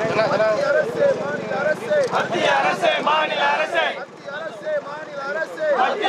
மத்திய அரசு மாநில அரசு. மத்திய அரசு மாநில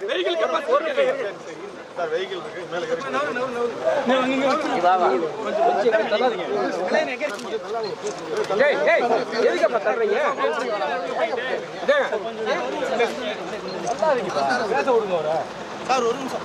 வெஹிக்கிள் கெப்பாசிட்டி சார் வெஹிக்கிள் இருக்கு. மேல இருக்கு நோ நோ நோ சார் ஒரு நிமிஷம்.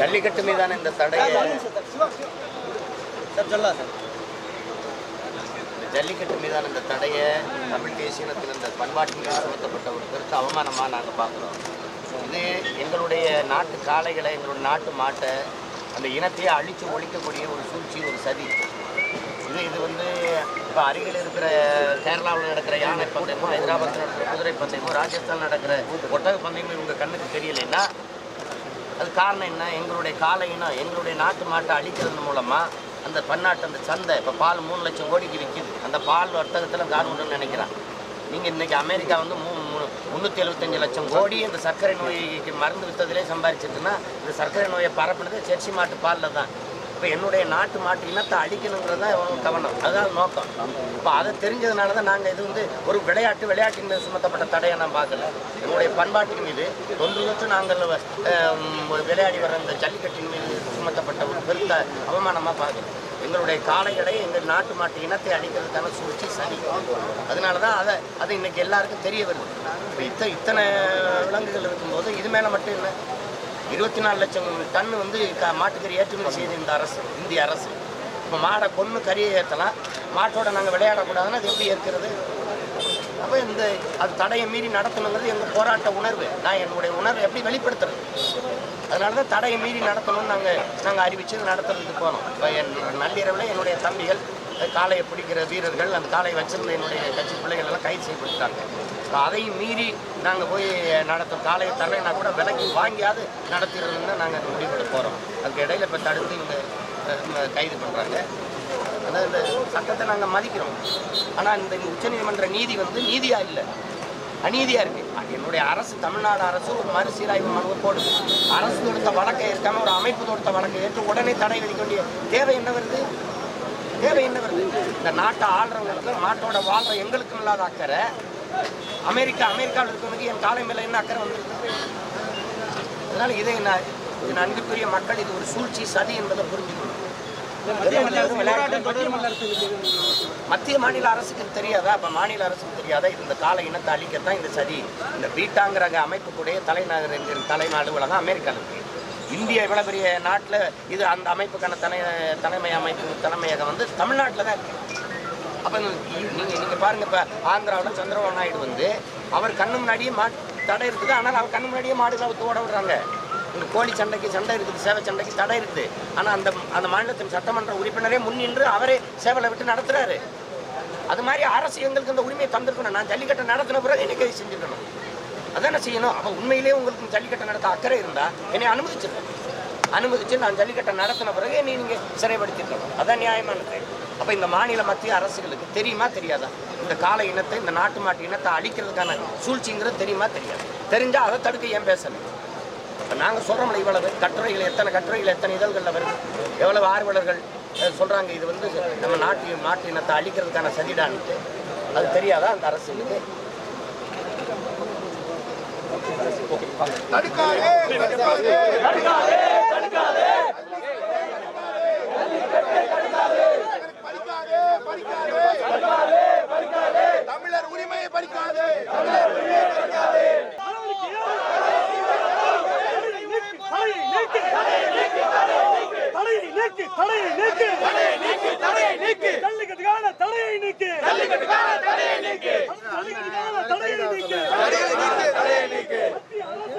ஜல்லிக்கட்டு மீதான இந்த தடையை ஜல்லிக்கட்டு மீதான இந்த தடையை தமிழ் தேசியனத்தில் இந்த பண்பாட்டின் மீது சுமத்தப்பட்ட ஒரு பெருத்த அவமானமாக நாங்கள் பார்க்குறோம். இது எங்களுடைய நாட்டு காளைகளை எங்களுடைய நாட்டு மாட்டை அந்த இனத்தையே அழித்து ஒழிக்கக்கூடிய ஒரு சூழ்ச்சி ஒரு சதி. இது இது வந்து இப்போ அருகில் இருக்கிற கேரளாவில் நடக்கிற யானை பந்தயமும் ஹைதராபாத்தில் நடக்கிற குதிரை பந்தயமும் ராஜஸ்தான் நடக்கிற ஒட்டக பந்தயமும் இவங்க கண்ணுக்கு தெரியலைன்னா அது காரணம் என்ன? எங்களுடைய காலை இனம் எங்களுடைய நாட்டு மாட்டை அழிக்கிறது மூலமாக அந்த பன்னாட்டு அந்த சந்தை இப்போ பால் மூணு லட்சம் கோடிக்கு விற்கிது அந்த பால் வர்த்தகத்தில் காரணம்னு நினைக்கிறான். நீங்கள் இன்றைக்கி அமெரிக்கா வந்து மூ முந்நூற்றி எழுபத்தஞ்சு லட்சம் கோடி இந்த சர்க்கரை நோய்க்கு மருந்து விற்றதுலேயே சம்பாரிச்சிருக்குன்னா இந்த சர்க்கரை நோயை பரப்புனது செர்சி மாட்டு பாலில் தான். இப்போ என்னுடைய நாட்டு மாட்டு இனத்தை அழிக்கணுங்கிறது தான் கவனம். அதுதான் நோக்கம். இப்போ அதை தெரிஞ்சதுனால தான் நாங்கள் இது வந்து ஒரு விளையாட்டு விளையாட்டின் மீது சுமத்தப்பட்ட தடையை நான் பார்க்கல. என்னுடைய பண்பாட்டின் மீது தொன்று தொட்டு நாங்கள் விளையாடி வர இந்த ஜல்லிக்கட்டின் மீது சுமத்தப்பட்ட ஒரு பெருத்த அவமானமாக பார்க்கல. எங்களுடைய காளைகளை எங்கள் நாட்டு மாட்டு இனத்தை அழிக்கிறதுக்கான சூழ்ச்சி சரி. அதனால தான் அதை அது இன்னைக்கு எல்லாருக்கும் தெரிய வருது. இப்போ இத்த இத்தனை விலங்குகள் இருக்கும்போது இது மேலே மட்டும் இல்லை. இருபத்தி நாலு லட்சம் டன் வந்து க- மாட்டுக்கறி ஏற்றுமதி செய்யுது இந்த அரசு இந்திய அரசு. இப்போ மாடை கொன்று கறியை ஏற்றலாம் மாட்டோட நாங்கள் விளையாடக்கூடாதுன்னா அது எப்படி ஏற்கிறது? அப்போ இந்த அது தடையை மீறி நடத்தணுங்கிறது எங்கள் போராட்ட உணர்வு. நான் என்னுடைய உணர்வை எப்படி வெளிப்படுத்துறது? அதனால தான் தடையை மீறி நடத்தணும்னு நாங்கள் நாங்கள் அறிவித்து நடத்துறதுக்கு போனோம். இப்போ என் நள்ளிரவில் என்னுடைய தம்பிகள் காளையை பிடிக்கிற வீரர்கள் அந்த காளையை வச்சிருந்த என்னுடைய கட்சி பிள்ளைகள் எல்லாம் கைது செய்யப்பட்டாங்க அதையும் மீறி நாங்கள் போய் நடத்தும் காலையை தரலைன்னா கூட விலைக்கு வாங்கியாவது நடத்திடுறதுன்னு நாங்கள் முடிவெடுக்க போகிறோம் அதுக்கு இடையில இப்போ தடுத்து இவங்க கைது பண்ணுறாங்க அதாவது இந்த சட்டத்தை நாங்கள் மதிக்கிறோம். ஆனால் இந்த உச்சநீதிமன்ற நீதி வந்து நீதியாக இல்லை. அநீதியாக இருக்குது என்னுடைய அரசு தமிழ்நாடு அரசு ஒரு மறுசீராய்வு மனுவை போடுது. அரசு தொடுத்த வழக்கை ஏற்காம ஒரு அமைப்பு தொடுத்த வழக்கை ஏற்று உடனே தடை விதிக்க வேண்டிய தேவை என்ன வருது? தேவை என்ன வருது? இந்த நாட்டை ஆள்றவங்களுக்கு நாட்டோட வாழ்ற எங்களுக்கும் இல்லாத அக்கறை. அமெரிக்கா அமெரிக்காவில் இருக்கிறவங்க என் காலை மேலே என்ன அக்கறை வந்துருக்கு? அதனால இதை நான் இது நன்குக்குரிய மக்கள் இது ஒரு சூழ்ச்சி சதி என்பதை புரிஞ்சுக்கணும். மத்திய மாநில அரசுக்கு தெரியாதா? அப்ப மாநில அரசுக்கு தெரியாதா? இந்த கால இனத்தை அழிக்கத்தான் இந்த சதி. இந்த பீட்டாங்கிற அமைப்புக்குடைய தலைநகர் என்கிற தலைமை அலுவலகம் அமெரிக்காவில் இருக்கு. இந்தியா இவ்வளோ பெரிய நாட்டில் இது அந்த அமைப்புக்கான தலை தலைமை அமைப்பு தலைமையகம் வந்து தமிழ்நாட்டில் தான் அப்போ நீங்கள் நீங்கள் பாருங்க இப்போ ஆந்திராவில் சந்திரபாபு நாயுடு வந்து அவர் கண்ணு முன்னாடியே மா தடை இருக்குது. ஆனால் அவர் கண்ணு முன்னாடியே மாடுகளை ஓட விடுறாங்க. இந்த கோழி சண்டைக்கு சண்டை இருக்குது சேவை சண்டைக்கு தடை இருக்குது. ஆனால் அந்த அந்த மாநிலத்தின் சட்டமன்ற உறுப்பினரே முன்னின்று அவரே சேவலை விட்டு நடத்துகிறாரு அது மாதிரி அரசு எங்களுக்கு இந்த உரிமையை தந்திருக்கணும். நான் ஜல்லிக்கட்டை நடத்தின பிறகு இன்னைக்கு கைது அதானே செய்யணும்? அப்போ உண்மையிலேயே உங்களுக்கு ஜல்லிக்கட்டை நடத்த அக்கறை இருந்தால் என்னை அனுமதிச்சிருக்கேன் அனுமதிச்சு நான் ஜல்லிக்கட்டை நடத்தின பிறகு என்னை நீங்கள் சிறைப்படுத்திருக்கணும் அதான் நியாயமானது அப்போ இந்த மாநில மத்திய அரசுகளுக்கு தெரியுமா தெரியாதா? இந்த கால இனத்தை இந்த நாட்டு மாட்டு இனத்தை அழிக்கிறதுக்கான சூழ்ச்சிங்கிறது தெரியுமா தெரியாது. தெரிஞ்சால் அதை தடுக்க ஏன் பேசணும் இப்போ நாங்கள் சொல்கிறோம்ல இவ்வளவு. கட்டுரைகள் எத்தனை கட்டுரைகள் எத்தனை இதழ்களில் வருது. எவ்வளவு ஆர்வலர்கள் சொல்கிறாங்க இது வந்து நம்ம நாட்டு நாட்டு இனத்தை அழிக்கிறதுக்கான சதிடான்ட்டு. அது தெரியாதா அந்த அரசுக்கு பறிக்காதே பறிக்காதே தமிழர் உரிமையை பறிக்காதே தலையை நீக்கு தலையை நீக்கு தடையை நீக்கு ஜல்லிக்கட்டுக்கான தலையை நீக்கு ஜல்லிக்கட்டுக்கான தடையை நீக்கு ஜல்லிக்கட்டுக்கான தலையை